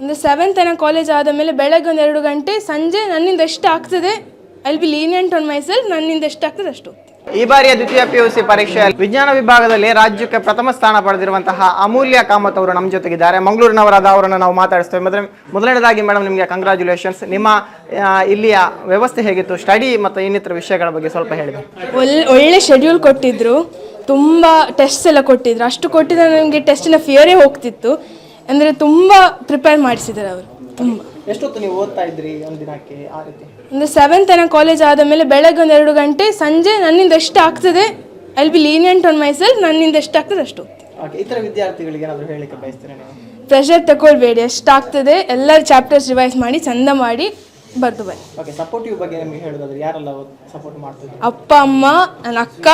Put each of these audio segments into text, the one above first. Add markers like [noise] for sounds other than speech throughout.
ಒಂದು ಸೆವೆಂತ್ ತನಕ ಕಾಲೇಜ್ ಆದ ಮೇಲೆ ಬೆಳಗ್ಗೆ ಒಂದು ಎರಡು ಗಂಟೆ ಸಂಜೆ ನನ್ನಿಂದ ಎಷ್ಟು ಆಗ್ತದೆ? I be lenient on myself ನನ್ನಿಂದ ಎಷ್ಟು ಆಗ್ತದೆ ಅಷ್ಟು. ಈ ಬಾರಿಯ ದ್ವಿತೀಯ ಪಿ ಯು ಸಿ ಪರೀಕ್ಷೆಯಲ್ಲಿ ವಿಜ್ಞಾನ ವಿಭಾಗದಲ್ಲಿ ರಾಜ್ಯಕ್ಕೆ ಪ್ರಥಮ ಸ್ಥಾನ ಪಡೆದಿರುವಂತಹ ಅಮೂಲ್ಯ ಕಾಮತ್ ಅವರು ನಮ್ಮ ಜೊತೆಗಿದ್ದಾರೆ. ಮಂಗಳೂರಿನವರಾದ ಅವರನ್ನು ನಾವು ಮಾತಾಡಿಸ್ತೇವೆ. ಮೊದಲ ಮೊದಲನೇದಾಗಿ ಮೇಡಮ್ ನಿಮಗೆ ಕಂಗ್ರ್ಯಾಚುಲೇಷನ್ಸ್ ನಿಮ್ಮ ಇಲ್ಲಿಯ ವ್ಯವಸ್ಥೆ ಹೇಗಿತ್ತು? ಸ್ಟಡಿ ಮತ್ತು ಇನ್ನಿತರ ವಿಷಯಗಳ ಬಗ್ಗೆ ಸ್ವಲ್ಪ ಹೇಳಿದೆ ಒಳ್ಳೆ ಒಳ್ಳೆ ಶೆಡ್ಯೂಲ್ ಕೊಟ್ಟಿದ್ರು. ತುಂಬ ಟೆಸ್ಟ್ ಎಲ್ಲ ಕೊಟ್ಟಿದ್ರು. ಅಷ್ಟು ಕೊಟ್ಟಿದ್ರೆ ನನಗೆ ಟೆಸ್ಟಿನ ಫಿಯರೇ ಹೋಗ್ತಿತ್ತು. ಅಂದರೆ ತುಂಬ ಪ್ರಿಪೇರ್ ಮಾಡಿಸಿದ್ದಾರೆ ಅವರು ತುಂಬ. ಎಷ್ಟೊತ್ತು ನೀವು ಓದ್ತಾ ಇದ್ರಿ ಒಂದು ದಿನಕ್ಕೆ ಆ ರೀತಿ? ಒಂದು ಸೆವೆಂತ್ ತನಕ ಕಾಲೇಜ್ ಆದ ಮೇಲೆ ಬೆಳಗ್ಗೆ ಒಂದು ಎರಡು ಗಂಟೆ ಸಂಜೆ ನನ್ನಿಂದ ಎಷ್ಟು ಆಗ್ತದೆ I be lenient on myself ನನ್ನಿಂದ ಎಷ್ಟು ಆಗ್ತದೆ ಅಷ್ಟು. ಓಕೆ ಇತರ ವಿದ್ಯಾರ್ಥಿಗಳಿಗೆ ಏನಾದರೂ ಹೇಳಲಿಕ್ಕೆ ಬಯಸ್ತೀರಾ ನೀವು? ಪ್ರೆಷರ್ ತಗೊಳ್ಬೇಡಿ ಎಷ್ಟಾಗ್ತದೆ ಎಲ್ಲ ಚಾಪ್ಟರ್ಸ್ ರಿವೈಸ್ ಮಾಡಿ ಚಂದ ಮಾಡಿ. ಬರೆದು ಬನ್ನಿ. ಓಕೆ ಸಪೋರ್ಟಿವ್ ಬಗ್ಗೆ ನಿಮಗೆ ಹೇಳೋದಾದ್ರೆ ಯಾರೆಲ್ಲ ಸಪೋರ್ಟ್ ಮಾಡ್ತಿದ್ರು? ಅಪ್ಪ ಅಮ್ಮ ನನ್ನ ಅಕ್ಕ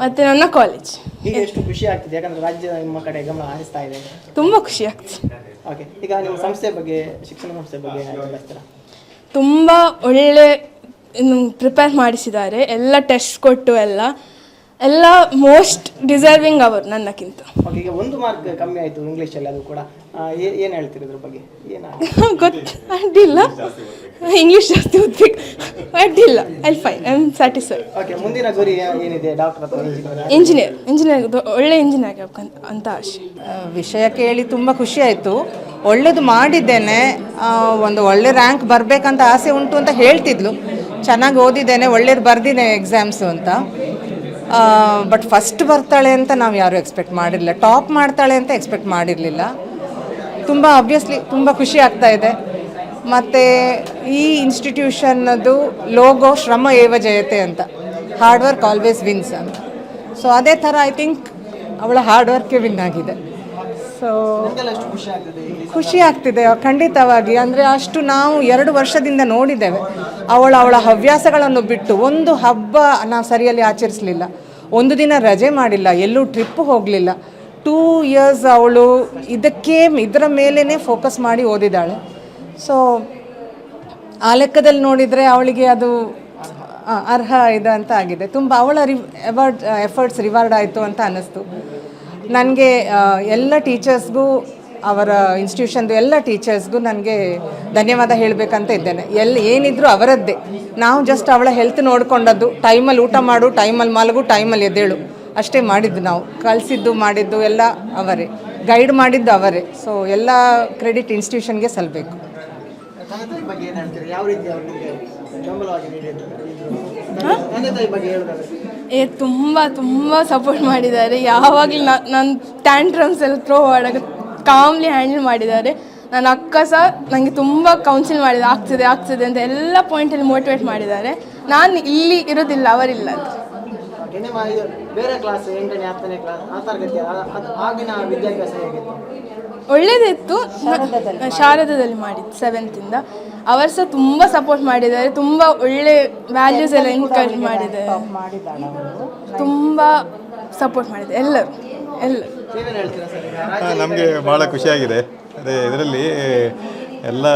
ಮತ್ತು ನನ್ನ ಕಾಲೇಜ್ ಈಗ ಎಷ್ಟು ಖುಷಿ ಆಗ್ತಿದೆ ಯಾಕಂದ್ರೆ ರಾಜ್ಯ ನಿಮ್ಮ ಕಡೆ ಗಮನ ಹರಿಸ್ತಾ ಇದೆ. ತುಂಬ ಖುಷಿ ಆಗ್ತದೆ. ಓಕೆ ಈಗ ನಿಮ್ಮ ಸಂಸ್ಥೆ ಬಗ್ಗೆ ಶಿಕ್ಷಣ ಸಂಸ್ಥೆ ಬಗ್ಗೆ ಹೇಳ್ತೀರಾ? ತುಂಬ ಒಳ್ಳೆ ಪ್ರಿಪೇರ್ ಮಾಡಿಸಿದ್ದಾರೆ. ಎಲ್ಲ ಟೆಸ್ಟ್ ಕೊಟ್ಟು ಎಲ್ಲ ಎಲ್ಲ ಮೋಸ್ಟ್ ಡಿಸರ್ವಿಂಗ್ ಅವರು ನನ್ನಕ್ಕಿಂತ. ಓಕೆ ಈಗ ಒಂದು ಮಾರ್ಕ್ ಕಮ್ಮಿ ಆಯಿತು ಇಂಗ್ಲೀಷಲ್ಲಿ ಅದು ಕೂಡ. ಏನು ಹೇಳ್ತೀರಿ ಇದ್ರ ಬಗ್ಗೆ? ಏನು [laughs] ಗೊತ್ತಿಲ್ಲ. ಇಂಗ್ಲೀಷ್ ಜಾಸ್ತಿ ಓದ್ಬೇಕು ಅಡ್ಡಿಲ್ಲ I fine I am satisfied okay ಮುಂದಿನ ಗುರಿ ಏನಿದೆ? ಡಾಕ್ಟರ್ ಅಥವಾ ಇಂಜಿನಿಯರ್ ಇಂಜಿನಿಯರ್ ಇಂಜಿನಿಯರ್ ಒಳ್ಳೆ ಇಂಜಿನಿಯರ್ ಆಗಬೇಕು ಅಂತ ಆಶೆ ವಿಷಯ ಕೇಳಿ ತುಂಬ ಖುಷಿ ಆಯಿತು. ಒಳ್ಳೇದು ಮಾಡಿದ್ದೇನೆ. ಒಂದು ಒಳ್ಳೆ ರ್ಯಾಂಕ್ ಬರಬೇಕಂತ ಆಸೆ ಉಂಟು ಅಂತ ಹೇಳ್ತಿದ್ಲು. ಚೆನ್ನಾಗಿ ಓದಿದ್ದೇನೆ ಒಳ್ಳೇದು ಬರ್ದಿದ್ದೇನೆ ಎಕ್ಸಾಮ್ಸು ಅಂತ. ಬಟ್ ಫಸ್ಟ್ ಬರ್ತಾಳೆ ಅಂತ ನಾವು ಯಾರೂ ಎಕ್ಸ್ಪೆಕ್ಟ್ ಮಾಡಿರಲಿಲ್ಲ. ಟಾಪ್ ಮಾಡ್ತಾಳೆ ಅಂತ ಎಕ್ಸ್ಪೆಕ್ಟ್ ಮಾಡಿರಲಿಲ್ಲ. ತುಂಬ ಅಬ್ವಿಯಸ್ಲಿ ತುಂಬ ಖುಷಿ ಆಗ್ತಾ ಇದೆ. ಮತ್ತು ಈ ಇನ್ಸ್ಟಿಟ್ಯೂಷನ್ನದು ಲೋಗೋ ಶ್ರಮ ಏವ ಜಯತೆ ಅಂತ. ಹಾರ್ಡ್ ವರ್ಕ್ ಆಲ್ವೇಸ್ ವಿನ್ಸ್ ಅಂತ. ಸೊ ಅದೇ ಥರ ಐ ಥಿಂಕ್ ಅವಳ ಹಾರ್ಡ್ ವರ್ಕೇ ವಿನ್ ಆಗಿದೆ. ಸೊ ಖುಷಿ ಆಗ್ತಿದೆ. ಖಂಡಿತವಾಗಿ. ಅಂದರೆ ಅಷ್ಟು ನಾವು ಎರಡು ವರ್ಷದಿಂದ ನೋಡಿದ್ದೇವೆ. ಅವಳ ಅವಳ ಹವ್ಯಾಸಗಳನ್ನು ಬಿಟ್ಟು ಒಂದು ಹಬ್ಬ ನಾವು ಸರಿಯಲ್ಲಿ ಆಚರಿಸಲಿಲ್ಲ. ಒಂದು ದಿನ ರಜೆ ಮಾಡಿಲ್ಲ. ಎಲ್ಲೂ ಟ್ರಿಪ್ ಹೋಗಲಿಲ್ಲ. ಟೂ ಇಯರ್ಸ್ ಅವಳು ಇದಕ್ಕೆ, ಇದರ ಮೇಲೇ ಫೋಕಸ್ ಮಾಡಿ ಓದಿದ್ದಾಳೆ. ಸೊ ಆ ಲೆಕ್ಕದಲ್ಲಿ ನೋಡಿದರೆ ಅವಳಿಗೆ ಅದು ಅರ್ಹ ಇದೆ ಅಂತ ಆಗಿದೆ. ತುಂಬ ಅವಳ ರಿ ಎವರ್ಡ್ ಎಫರ್ಟ್ಸ್ ರಿವಾರ್ಡ್ ಆಯಿತು ಅಂತ ಅನ್ನಿಸ್ತು. ನನಗೆ ಎಲ್ಲ ಟೀಚರ್ಸ್ಗೂ ಅವರ ಇನ್ಸ್ಟಿಟ್ಯೂಷನ್ದು ಎಲ್ಲ ಟೀಚರ್ಸ್ಗೂ ನನಗೆ ಧನ್ಯವಾದ ಹೇಳಬೇಕಂತ ಇದ್ದೇನೆ. ಎಲ್ಲಿ ಏನಿದ್ರು ಅವರದ್ದೇ. ನಾವು ಜಸ್ಟ್ ಅವಳ ಹೆಲ್ತ್ ನೋಡ್ಕೊಂಡದ್ದು. ಟೈಮಲ್ಲಿ ಊಟ ಮಾಡು ಟೈಮಲ್ಲಿ ಮಲಗು ಟೈಮಲ್ಲಿ ಎದ್ದೇಳು. ಅಷ್ಟೇ ಮಾಡಿದ್ದು ನಾವು. ಕಲಿಸಿದ್ದು ಮಾಡಿದ್ದು ಎಲ್ಲ ಅವರೇ. ಗೈಡ್ ಮಾಡಿದ್ದು ಅವರೇ. ಸೊ ಎಲ್ಲ ಕ್ರೆಡಿಟ್ ಇನ್ಸ್ಟಿಟ್ಯೂಷನ್ಗೆ ಸಲ್ಲಬೇಕು ತಂದೆ ತಾಯಿ ಬಗ್ಗೆ ಏನು ಹೇಳ್ತೀರಿ? ಯಾವ ರೀತಿ ಅವ್ರು ನಿಮಗೆ ಬೆಂಬಲವಾಗಿ ನೀಡಿದ್ರು? ತಂದೆ ತಾಯಿ ಬಗ್ಗೆ ಹೇಳೋದಾದ್ರೆ. ಏ ತುಂಬ ತುಂಬ ಸಪೋರ್ಟ್ ಮಾಡಿದ್ದಾರೆ. ಯಾವಾಗಲೂ ನನ್ನ ಟ್ಯಾಂಟ್ರಮ್ಸ್ ಎಲ್ಲ ಥ್ರೋ ಮಾಡಕ್ಕೆ ಕಾಮ್ಲಿ ಹ್ಯಾಂಡಲ್ ಮಾಡಿದ್ದಾರೆ. ನನ್ನ ಅಕ್ಕ ಸಹ ನನಗೆ ತುಂಬ ಕೌನ್ಸಿಲ್ ಮಾಡಿದೆ. ಆಗ್ತದೆ ಆಗ್ತದೆ ಅಂತ ಎಲ್ಲ ಪಾಯಿಂಟಲ್ಲಿ ಮೋಟಿವೇಟ್ ಮಾಡಿದ್ದಾರೆ. ನಾನು ಇಲ್ಲಿ ಇರೋದಿಲ್ಲ ಅವರಿಲ್ಲ ಅಂತ. ನಿಮ್ಮ ಇದು ಬೇರೆ ಕ್ಲಾಸ್ ಎಂಟನೇ ಹತ್ತನೇ ಕ್ಲಾಸ್ ಆ ತರಗತಿ ಆಗಿನ ವಿದ್ಯಾಭ್ಯಾಸ ಹೇಗಿತ್ತು? ಒಳ್ಳೇದಿತ್ತು. ಶಾರದದಲ್ಲಿ ಮಾಡಿದ್ದು ಸೆವೆಂತಿಂದ ಅವರು ಸಹ ತುಂಬ ಸಪೋರ್ಟ್ ಮಾಡಿದ್ದಾರೆ. ತುಂಬ ಒಳ್ಳೆ ವ್ಯಾಲ್ಯೂಸ್ ಎಲ್ಲ ಎನ್ಕರೇಜ್ ಮಾಡಿದ್ದಾರೆ. ತುಂಬ ಸಪೋರ್ಟ್ ಮಾಡಿದ್ದಾರೆ. ಎಲ್ಲರೂ ಎಲ್ಲ ನೀವೇನು ಹೇಳ್ತೀರಾ ಸರ್ ನಮಗೆ ಭಾಳ ಖುಷಿಯಾಗಿದೆ. ಅದೇ ಇದರಲ್ಲಿ ಎಲ್ಲ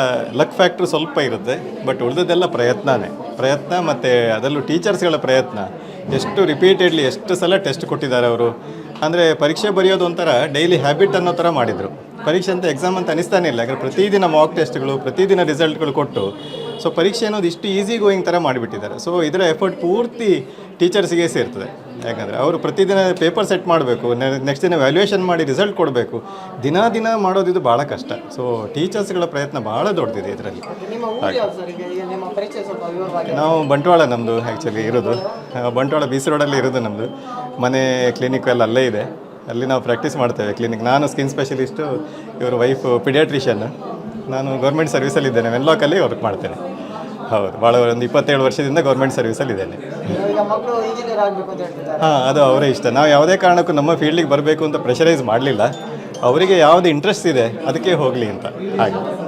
ಲಕ್ ಫ್ಯಾಕ್ಟ್ರ್ ಸ್ವಲ್ಪ ಇರುತ್ತೆ ಬಟ್ ಉಳಿದದೆಲ್ಲ ಪ್ರಯತ್ನನೇ. ಪ್ರಯತ್ನ ಮತ್ತು ಅದರಲ್ಲೂ ಟೀಚರ್ಸ್ಗಳ ಪ್ರಯತ್ನ. ಎಷ್ಟು ರಿಪೀಟೆಡ್ಲಿ ಎಷ್ಟು ಸಲ ಟೆಸ್ಟ್ ಕೊಟ್ಟಿದ್ದಾರೆ ಅವರು? ಅಂದರೆ ಪರೀಕ್ಷೆ ಬರೆಯೋದು ಒಂಥರ ಡೈಲಿ ಹ್ಯಾಬಿಟ್ ಅನ್ನೋ ಥರ ಮಾಡಿದರು. ಪರೀಕ್ಷೆ ಅಂತ ಎಕ್ಸಾಮ್ ಅಂತ ಅನಿಸ್ತಾನೆ ಇಲ್ಲ, ಯಾಕಂದರೆ ಪ್ರತಿದಿನ ಮಾಕ್ ಟೆಸ್ಟ್ಗಳು ಪ್ರತಿದಿನ ರಿಸಲ್ಟ್ಗಳು ಕೊಟ್ಟು. ಸೊ ಪರೀಕ್ಷೆ ಅನ್ನೋದು ಇಷ್ಟು ಈಸಿ ಗೋಯಿಂಗ್ ಥರ ಮಾಡಿಬಿಟ್ಟಿದ್ದಾರೆ. ಸೊ ಇದರ ಎಫರ್ಟ್ ಪೂರ್ತಿ ಟೀಚರ್ಸಿಗೆ ಸೇರ್ತದೆ. ಯಾಕಂದರೆ ಅವರು ಪ್ರತಿದಿನ ಪೇಪರ್ ಸೆಟ್ ಮಾಡಬೇಕು ನೆಕ್ಸ್ಟ್ ದಿನ ವ್ಯಾಲ್ಯೂಯೇಷನ್ ಮಾಡಿ ರಿಸಲ್ಟ್ ಕೊಡಬೇಕು. ದಿನ ದಿನ ಮಾಡೋದಿದು ಭಾಳ ಕಷ್ಟ. ಸೊ ಟೀಚರ್ಸ್ಗಳ ಪ್ರಯತ್ನ ಭಾಳ ದೊಡ್ಡದಿದೆ ಇದರಲ್ಲಿ. ನಾವು ಬಂಟ್ವಾಳ ನಮ್ಮದು ಆ್ಯಕ್ಚುಲಿ ಇರೋದು. ಬಂಟ್ವಾಳ ಬಿ ಸಿ ರೋಡಲ್ಲಿ ಇರೋದು ನಮ್ಮದು ಮನೆ ಕ್ಲಿನಿಕ್ ಎಲ್ಲ ಅಲ್ಲೇ ಇದೆ. ಅಲ್ಲಿ ನಾವು ಪ್ರಾಕ್ಟೀಸ್ ಮಾಡ್ತೇವೆ ಕ್ಲಿನಿಕ್ ನಾನು ಸ್ಕಿನ್ ಸ್ಪೆಷಲಿಸ್ಟು ಇವರು ವೈಫ್ ಪಿಡಿಯಾಟ್ರಿಷಿಯನ್ ನಾನು ಗೌರ್ಮೆಂಟ್ ಸರ್ವಿಸಲ್ಲಿದ್ದೇನೆ ವೆನ್ಲಾಕಲ್ಲಿ ವರ್ಕ್ ಮಾಡ್ತೇನೆ. ಹೌದು. ಭಾಳ ಒಂದು ಇಪ್ಪತ್ತೇಳು ವರ್ಷದಿಂದ ಗೌರ್ಮೆಂಟ್ ಸರ್ವಿಸಲ್ಲಿದ್ದೇನೆ ಈಗ ಮಕ್ಕಳು ಇಂಜಿನಿಯರ್ ಆಗಬೇಕು ಅಂತ ಹೇಳ್ತಿದ್ದಾರೆ. ಹಾಂ ಅದು ಅವರೇ ಇಷ್ಟ. ನಾವು ಯಾವುದೇ ಕಾರಣಕ್ಕೂ ನಮ್ಮ ಫೀಲ್ಡಿಗೆ ಬರಬೇಕು ಅಂತ ಪ್ರೆಷರೈಸ್ ಮಾಡಲಿಲ್ಲ. ಅವರಿಗೆ ಯಾವುದು ಇಂಟ್ರೆಸ್ಟ್ ಇದೆ ಅದಕ್ಕೆ ಹೋಗಲಿ ಅಂತ. ಹಾಗೆ.